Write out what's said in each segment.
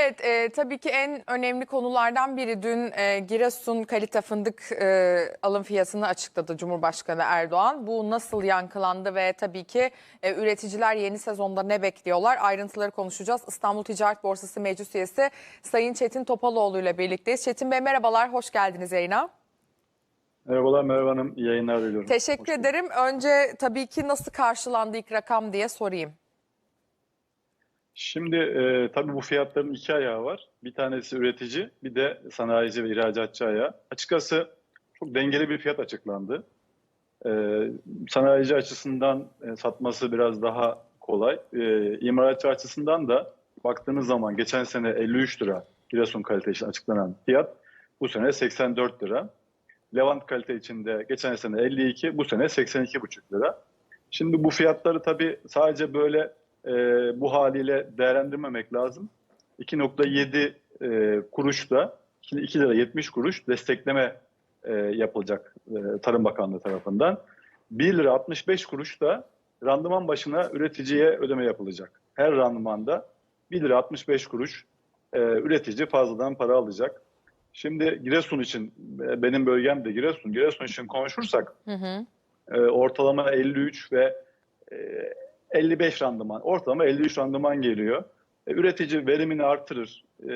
Evet, e, tabii ki en önemli konulardan biri dün e, Giresun kalite fındık e, alım fiyatını açıkladı Cumhurbaşkanı Erdoğan. Bu nasıl yankılandı ve tabii ki e, üreticiler yeni sezonda ne bekliyorlar? Ayrıntıları konuşacağız. İstanbul Ticaret Borsası Meclis Üyesi Sayın Çetin Topaloğlu ile birlikteyiz. Çetin Bey merhabalar, hoş geldiniz yayına. Merhabalar Merve Hanım, iyi yayınlar diliyorum. Teşekkür Hoş ederim. Önce tabii ki nasıl karşılandı ilk rakam diye sorayım. Şimdi e, tabii bu fiyatların iki ayağı var. Bir tanesi üretici, bir de sanayici ve ihracatçı ayağı. Açıkçası çok dengeli bir fiyat açıklandı. E, sanayici açısından e, satması biraz daha kolay. E, imalatçı açısından da baktığınız zaman geçen sene 53 lira Giresun kalite için açıklanan fiyat bu sene 84 lira. Levant kalite için de geçen sene 52, bu sene 82,5 lira. Şimdi bu fiyatları tabii sadece böyle e, bu haliyle değerlendirmemek lazım. 2.7 e, kuruş da 2 lira 70 kuruş destekleme e, yapılacak e, Tarım Bakanlığı tarafından. 1 lira 65 kuruş da randıman başına üreticiye ödeme yapılacak. Her randımanda 1 lira 65 kuruş e, üretici fazladan para alacak. Şimdi Giresun için, e, benim bölgem de Giresun, Giresun için konuşursak Hı hı. e, ortalama 53 ve e, 55 randıman, ortalama 53 randıman geliyor. E, üretici verimini artırır, e,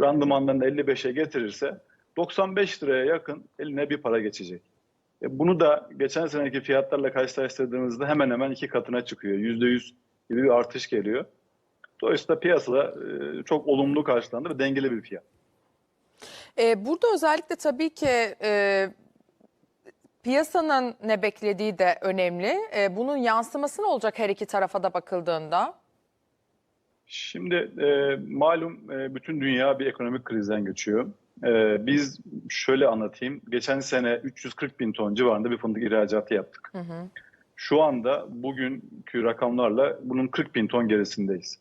randımanlarını 55'e getirirse 95 liraya yakın eline bir para geçecek. E, bunu da geçen seneki fiyatlarla karşılaştırdığımızda hemen hemen iki katına çıkıyor. %100 gibi bir artış geliyor. Dolayısıyla piyasada e, çok olumlu karşılandı ve dengeli bir fiyat. Ee, burada özellikle tabii ki e, piyasanın ne beklediği de önemli. E, bunun yansıması ne olacak her iki tarafa da bakıldığında? Şimdi e, malum e, bütün dünya bir ekonomik krizden geçiyor. E, biz şöyle anlatayım. Geçen sene 340 bin ton civarında bir fındık ihracatı yaptık. Hı hı. Şu anda bugünkü rakamlarla bunun 40 bin ton gerisindeyiz.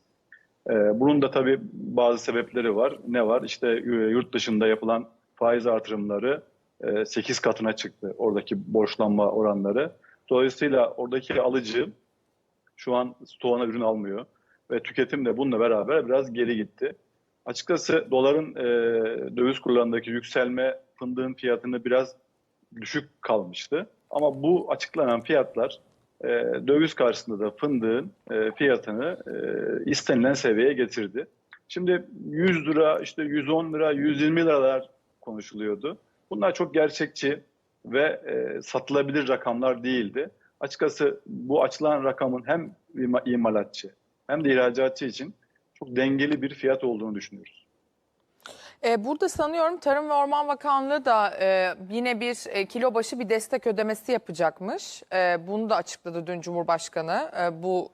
E, bunun da tabii bazı sebepleri var. Ne var? İşte e, yurt dışında yapılan faiz artırımları 8 katına çıktı oradaki borçlanma oranları. Dolayısıyla oradaki alıcı şu an stoğuna ürün almıyor ve tüketim de bununla beraber biraz geri gitti. Açıkçası doların e, döviz kurlarındaki yükselme fındığın fiyatını biraz düşük kalmıştı. Ama bu açıklanan fiyatlar e, döviz karşısında da fındığın e, fiyatını e, istenilen seviyeye getirdi. Şimdi 100 lira, işte 110 lira, 120 liralar konuşuluyordu. Bunlar çok gerçekçi ve e, satılabilir rakamlar değildi. Açıkçası bu açılan rakamın hem ima- imalatçı hem de ihracatçı için çok dengeli bir fiyat olduğunu düşünüyoruz. E, burada sanıyorum Tarım ve Orman Bakanlığı da e, yine bir e, kilo başı bir destek ödemesi yapacakmış. Bunu da açıkladı dün Cumhurbaşkanı. Bu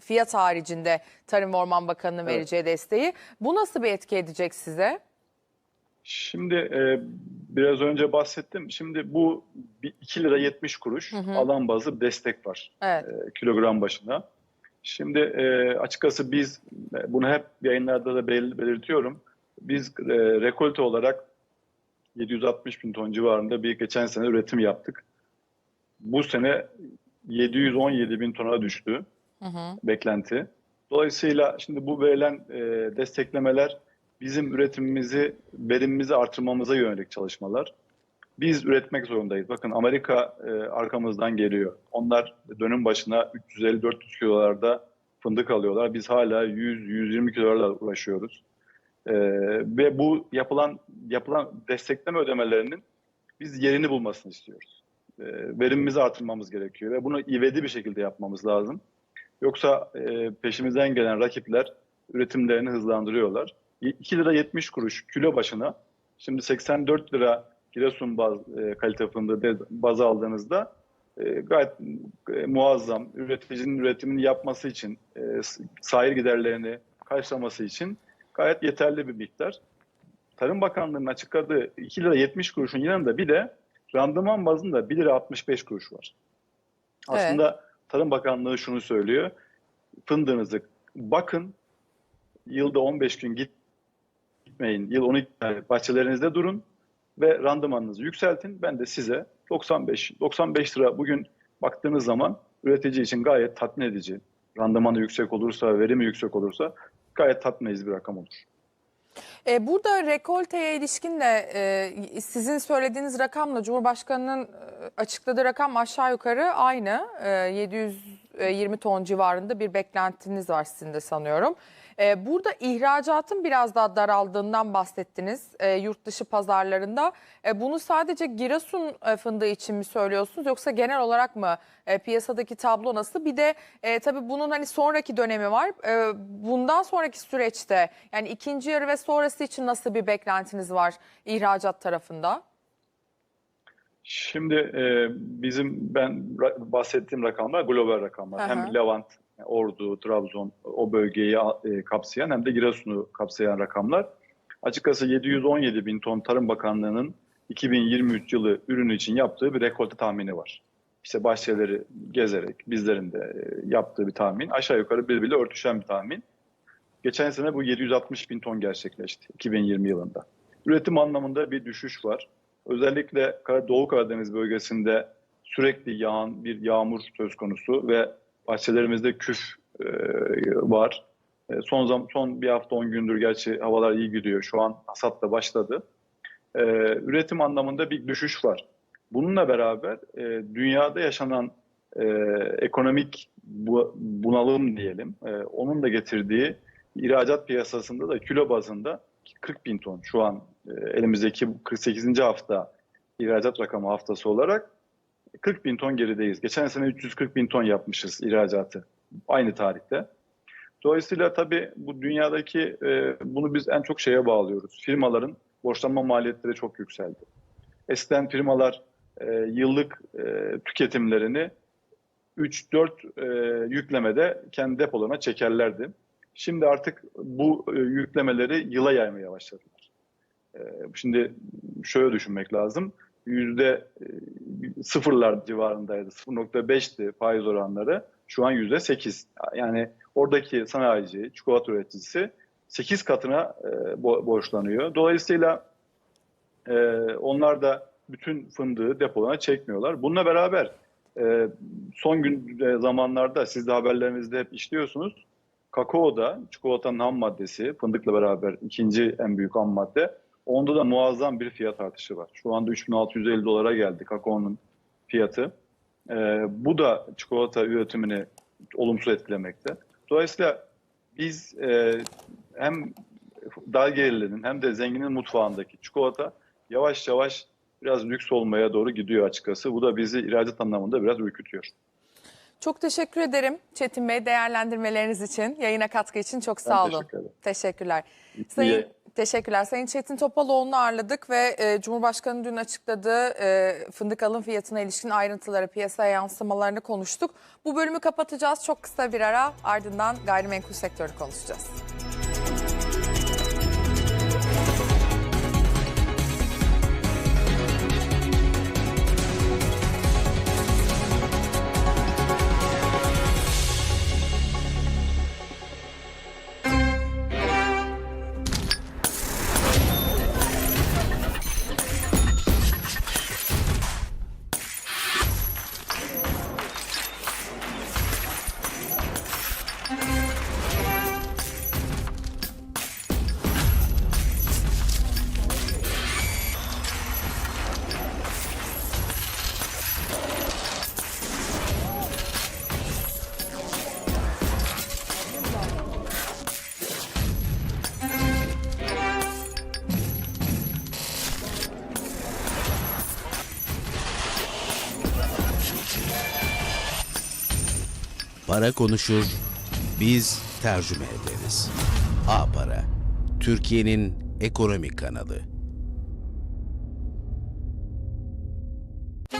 fiyat haricinde Tarım ve Orman Bakanı'nın Evet. vereceği desteği. Bu nasıl bir etki edecek size? Şimdi e, biraz önce bahsettim. Şimdi bu bir 2 lira 70 kuruş Hı hı. alan bazı destek var Evet. e, kilogram başına. Şimdi e, açıkçası biz bunu hep yayınlarda da bel- belirtiyorum. Biz e, rekolte olarak 760 bin ton civarında bir geçen sene üretim yaptık. Bu sene 717 bin tona düştü Hı hı. beklenti. Dolayısıyla şimdi bu verilen e, desteklemeler bizim üretimimizi, verimimizi artırmamıza yönelik çalışmalar. Biz üretmek zorundayız. Bakın Amerika e, arkamızdan geliyor. Onlar dönüm başına 350-400 kilolarda fındık alıyorlar. Biz hala 100-120 kilolarla uğraşıyoruz. E, ve bu yapılan yapılan destekleme ödemelerinin biz yerini bulmasını istiyoruz. E, verimimizi artırmamız gerekiyor ve bunu ivedi bir şekilde yapmamız lazım. Yoksa e, peşimizden gelen rakipler üretimlerini hızlandırıyorlar. 2 lira 70 kuruş kilo başına şimdi 84 lira Giresun baz, e, kalite fındığı baz aldığınızda e, gayet e, muazzam üreticinin üretimini yapması için e, sahil giderlerini karşılaması için gayet yeterli bir miktar. Tarım Bakanlığı'nın açıkladığı 2 lira 70 kuruşun yanında bir de randıman bazında 1 lira 65 kuruş var. Aslında Tarım Bakanlığı şunu söylüyor. Fındığınızı bakın, yılda 15 gün git, gitmeyin, yıl 12 ay bahçelerinizde durun ve randımanınızı yükseltin. Ben de size 95 95 lira bugün baktığınız zaman üretici için gayet tatmin edici. Randımanı yüksek olursa, verimi yüksek olursa gayet tatmin edici bir rakam olur. E, burada rekolteye ilişkin de e, sizin söylediğiniz rakamla Cumhurbaşkanı'nın e, açıkladığı rakam aşağı yukarı aynı. E, 720 ton civarında bir beklentiniz var sizin de sanıyorum. E, burada ihracatın biraz daha daraldığından bahsettiniz e, yurt dışı pazarlarında. E, bunu sadece Giresun e, fındığı için mi söylüyorsunuz yoksa genel olarak mı e, piyasadaki tablo nasıl? Bir de e, tabii bunun hani sonraki dönemi var. E, bundan sonraki süreçte yani ikinci yarı ve sonrası için nasıl bir beklentiniz var ihracat tarafında? Şimdi e, bizim ben bahsettiğim rakamlar global rakamlar. Hı. Hem Levant, Ordu, Trabzon o bölgeyi e, kapsayan hem de Giresun'u kapsayan rakamlar. Açıkçası 717 bin ton Tarım Bakanlığı'nın 2023 yılı ürünü için yaptığı bir rekolte tahmini var. İşte bahçeleri gezerek bizlerin de e, yaptığı bir tahmin. Aşağı yukarı birbiriyle örtüşen bir tahmin. Geçen sene bu 760 bin ton gerçekleşti 2020 yılında. Üretim anlamında bir düşüş var. Özellikle Doğu Karadeniz bölgesinde sürekli yağan bir yağmur söz konusu ve bahçelerimizde küf e, var. E, son zam son bir hafta 10 gündür gerçi havalar iyi gidiyor. Şu an hasat da başladı. E, üretim anlamında bir düşüş var. Bununla beraber e, dünyada yaşanan e, ekonomik bu, bunalım diyelim, e, onun da getirdiği ihracat piyasasında da kilo bazında 40 bin ton şu an e, elimizdeki bu 48. hafta ihracat rakamı haftası olarak 40 bin ton gerideyiz. Geçen sene 340 bin ton yapmışız ihracatı aynı tarihte. Dolayısıyla tabii bu dünyadaki e, bunu biz en çok şeye bağlıyoruz. Firmaların borçlanma maliyetleri çok yükseldi. Eskiden firmalar e, yıllık e, tüketimlerini 3-4 e, yüklemede kendi depolarına çekerlerdi. Şimdi artık bu e, yüklemeleri yıla yaymaya başladılar. E, şimdi şöyle düşünmek lazım. Yüzde sıfırlar civarındaydı. 0.5'ti faiz oranları. Şu an yüzde 8. Yani oradaki sanayici, çikolata üreticisi 8 katına e, bo- borçlanıyor. Dolayısıyla e, onlar da bütün fındığı depolarına çekmiyorlar. Bununla beraber e, son gün e, zamanlarda siz de haberlerinizde hep işliyorsunuz. Kakao da çikolatanın ham maddesi, fındıkla beraber ikinci en büyük ham madde. Onda da muazzam bir fiyat artışı var. Şu anda 3650 dolara geldi kakaonun fiyatı. E, bu da çikolata üretimini olumsuz etkilemekte. Dolayısıyla biz e, hem dar gelirlerin hem de zenginin mutfağındaki çikolata yavaş yavaş biraz lüks olmaya doğru gidiyor açıkçası. Bu da bizi ihracat anlamında biraz ürkütüyor. Çok teşekkür ederim Çetin Bey değerlendirmeleriniz için, yayına katkı için çok sağ Ben olun. teşekkür ederim. Teşekkürler. Sayın İyi. Teşekkürler. Sayın Çetin Topaloğlu'nu ağırladık ve e, Cumhurbaşkanı dün açıkladığı e, fındık alım fiyatına ilişkin ayrıntıları, piyasaya yansımalarını konuştuk. Bu bölümü kapatacağız. Çok kısa bir ara ardından gayrimenkul sektörünü konuşacağız. Para konuşur, biz tercüme ederiz. A Para, Türkiye'nin ekonomik kanalı.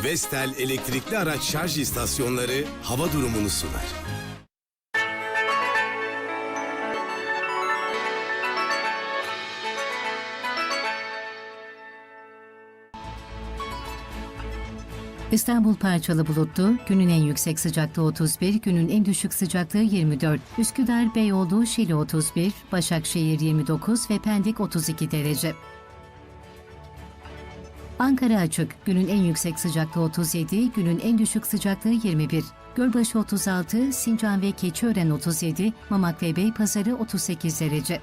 Vestel elektrikli araç şarj istasyonları hava durumunu sunar. İstanbul parçalı bulutlu, günün en yüksek sıcaklığı 31, günün en düşük sıcaklığı 24. Üsküdar, Beyoğlu, Şili 31, Başakşehir 29 ve Pendik 32 derece. Ankara açık, günün en yüksek sıcaklığı 37, günün en düşük sıcaklığı 21. Gölbaşı 36, Sincan ve Keçiören 37, Mamak ve Beypazarı 38 derece.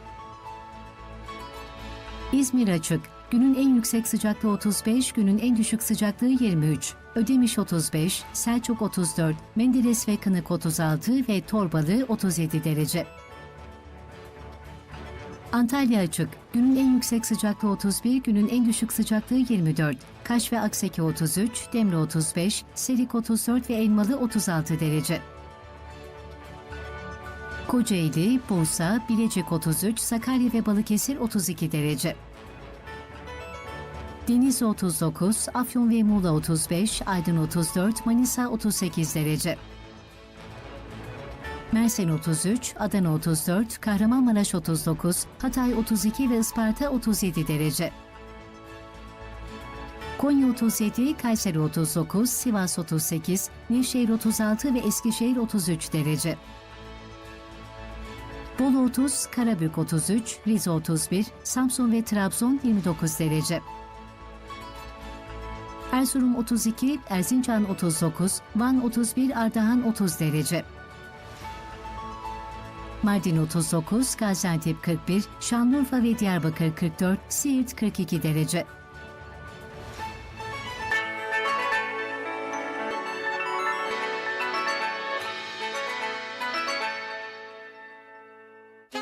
İzmir açık. Günün en yüksek sıcaklığı 35, günün en düşük sıcaklığı 23. Ödemiş 35, Selçuk 34, Menderes ve Kınık 36 ve Torbalı 37 derece. Antalya açık. Günün en yüksek sıcaklığı 31, günün en düşük sıcaklığı 24. Kaş ve Akseki 33, Demre 35, Serik 34 ve Elmalı 36 derece. Kocaeli, Bursa, Bilecik 33, Sakarya ve Balıkesir 32 derece. Denizli 39, Afyon ve Muğla 35, Aydın 34, Manisa 38 derece. Mersin 33, Adana 34, Kahramanmaraş 39, Hatay 32 ve Isparta 37 derece. Konya 37, Kayseri 39, Sivas 38, Nevşehir 36 ve Eskişehir 33 derece. Bolu 30, Karabük 33, Rize 31, Samsun ve Trabzon 29 derece. Erzurum 32, Erzincan 39, Van 31, Ardahan 30 derece. Mardin 39, Gaziantep 41, Şanlıurfa ve Diyarbakır 44, Siirt 42 derece.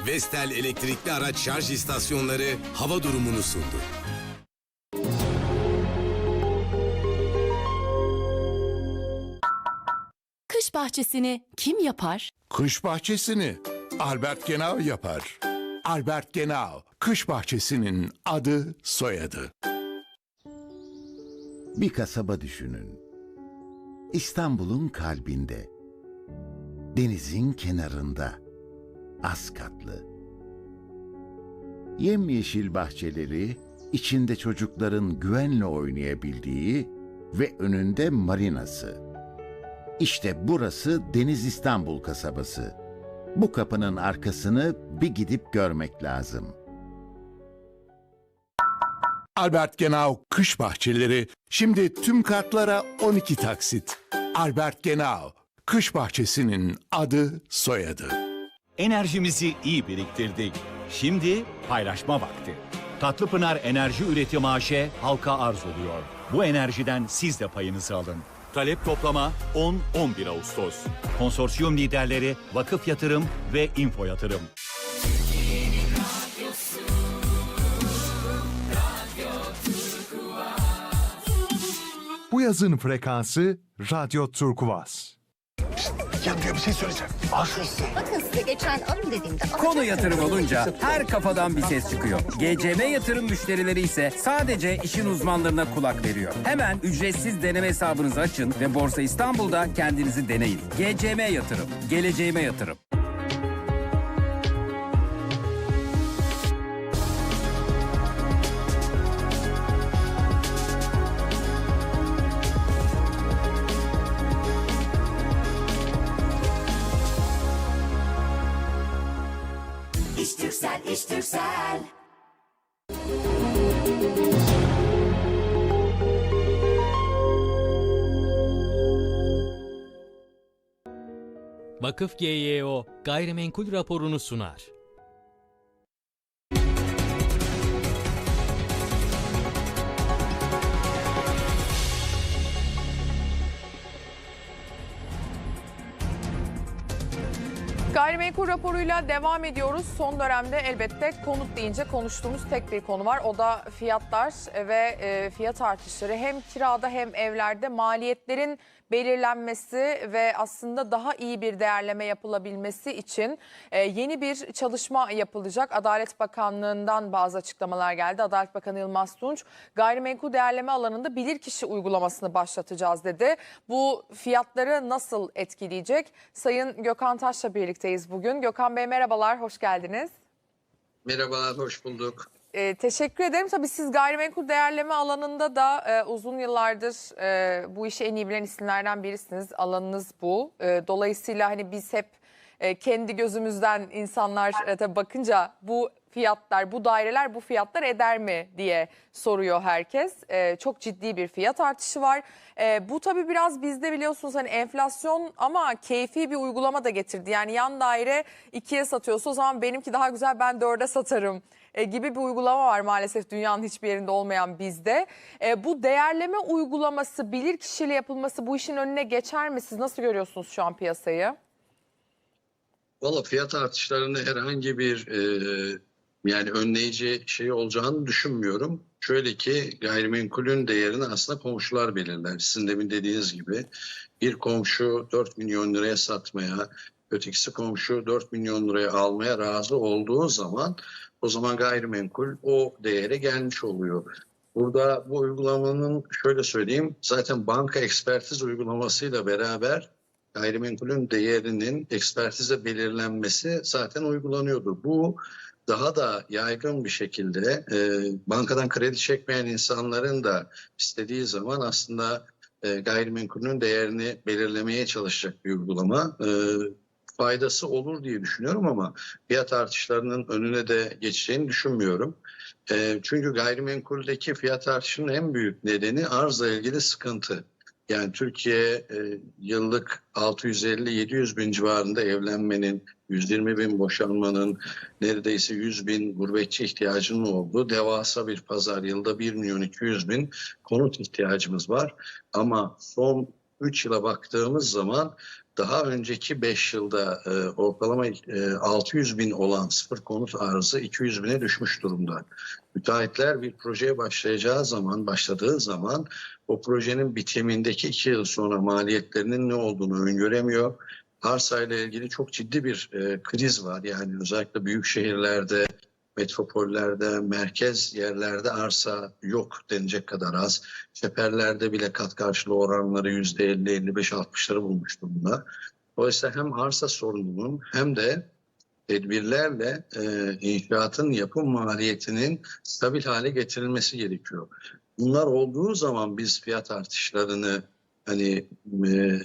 Vestel elektrikli araç şarj istasyonları hava durumunu sundu. Bahçesini kim yapar? Kış bahçesini Albert Genau yapar. Albert Genau, kış bahçesinin adı soyadı. Bir kasaba düşünün. İstanbul'un kalbinde. Denizin kenarında. Az katlı. Yemyeşil bahçeleri, içinde çocukların güvenle oynayabildiği ve önünde marinası. İşte burası Deniz İstanbul kasabası. Bu kapının arkasını bir gidip görmek lazım.'' Albert Genau kış bahçeleri şimdi tüm kartlara 12 taksit. Albert Genau, kış bahçesinin adı soyadı. Enerjimizi iyi biriktirdik. Şimdi paylaşma vakti. Tatlıpınar Enerji Üretim AŞ halka arz oluyor. Bu enerjiden siz de payınızı alın. Talep toplama 10-11 Ağustos. Konsorsiyum liderleri Vakıf Yatırım ve Info Yatırım. Bu yazın frekansı Radyo Turkuaz. Bakın size geçen alın dediğimde Konu yatırım olunca her kafadan bir ses çıkıyor. GCM yatırım müşterileri ise sadece işin uzmanlarına kulak veriyor. Hemen ücretsiz deneme hesabınızı açın ve Borsa İstanbul'da kendinizi deneyin. GCM yatırım, geleceğime yatırım. İş Türksel. Vakıf GYO gayrimenkul raporunu sunar. Gayrimenkul raporuyla devam ediyoruz. Son dönemde elbette konut deyince konuştuğumuz tek bir konu var. O da fiyatlar ve e, fiyat artışları. Hem kirada hem evlerde maliyetlerin belirlenmesi ve aslında daha iyi bir değerleme yapılabilmesi için e, yeni bir çalışma yapılacak. Adalet Bakanlığı'ndan bazı açıklamalar geldi. Adalet Bakanı Yılmaz Tunç gayrimenkul değerleme alanında bilirkişi uygulamasını başlatacağız dedi. Bu fiyatları nasıl etkileyecek? Sayın Gökhan Taş'la birlikteyiz bugün. Gökhan Bey merhabalar, hoş geldiniz. Merhabalar, hoş bulduk. Ee, teşekkür ederim. Tabii siz gayrimenkul değerleme alanında da e, uzun yıllardır e, bu işi en iyi bilen isimlerden birisiniz. Alanınız bu. E, dolayısıyla hani biz hep e, kendi gözümüzden insanlar e, tabii bakınca bu fiyatlar, bu daireler bu fiyatlar eder mi diye soruyor herkes. E, çok ciddi bir fiyat artışı var. E, bu tabii biraz bizde biliyorsunuz hani enflasyon ama keyfi bir uygulama da getirdi. Yani yan daire ikiye satıyorsa o zaman benimki daha güzel ben dörde satarım e, gibi bir uygulama var maalesef dünyanın hiçbir yerinde olmayan bizde. E, bu değerleme uygulaması bilir kişiyle yapılması bu işin önüne geçer mi? Siz nasıl görüyorsunuz şu an piyasayı? Valla fiyat artışlarında herhangi bir e, yani önleyici şey olacağını düşünmüyorum. Şöyle ki gayrimenkulün değerini aslında komşular belirler. Sizin demin dediğiniz gibi bir komşu 4 milyon liraya satmaya, ötekisi komşu 4 milyon liraya almaya razı olduğu zaman o zaman gayrimenkul o değere gelmiş oluyor. Burada bu uygulamanın şöyle söyleyeyim zaten banka ekspertiz uygulamasıyla beraber gayrimenkulün değerinin ekspertize belirlenmesi zaten uygulanıyordu. Bu daha da yaygın bir şekilde e, bankadan kredi çekmeyen insanların da istediği zaman aslında e, gayrimenkulün değerini belirlemeye çalışacak bir uygulama. E, faydası olur diye düşünüyorum ama fiyat artışlarının önüne de geçeceğini düşünmüyorum. E, çünkü gayrimenkuldeki fiyat artışının en büyük nedeni arzla ilgili sıkıntı. Yani Türkiye e, yıllık 650-700 bin civarında evlenmenin, 120 bin boşanmanın, neredeyse 100 bin gurbetçi ihtiyacının olduğu devasa bir pazar. Yılda 1 milyon 200 bin konut ihtiyacımız var. Ama son 3 yıla baktığımız zaman daha önceki 5 yılda e, ortalama e, 600 bin olan sıfır konut arzı 200 bine düşmüş durumda. Müteahhitler bir projeye başlayacağı zaman, başladığı zaman o projenin bitimindeki iki yıl sonra maliyetlerinin ne olduğunu öngöremiyor. Arsayla ilgili çok ciddi bir e, kriz var. Yani özellikle büyük şehirlerde, metropollerde, merkez yerlerde arsa yok denecek kadar az. Çeperlerde bile kat karşılığı oranları %50, 55, 60'ları bulmuş durumda. Dolayısıyla hem arsa sorununun hem de tedbirlerle e, inşaatın yapım maliyetinin stabil hale getirilmesi gerekiyor. Bunlar olduğu zaman biz fiyat artışlarını hani e,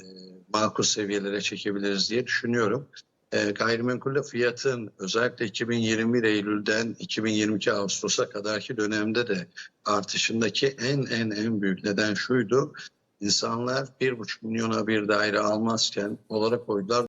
makul seviyelere çekebiliriz diye düşünüyorum. E, gayrimenkulde fiyatın özellikle 2021 Eylül'den 2022 Ağustos'a kadarki dönemde de artışındaki en en en büyük neden şuydu. İnsanlar bir buçuk milyona bir daire almazken olarak koydular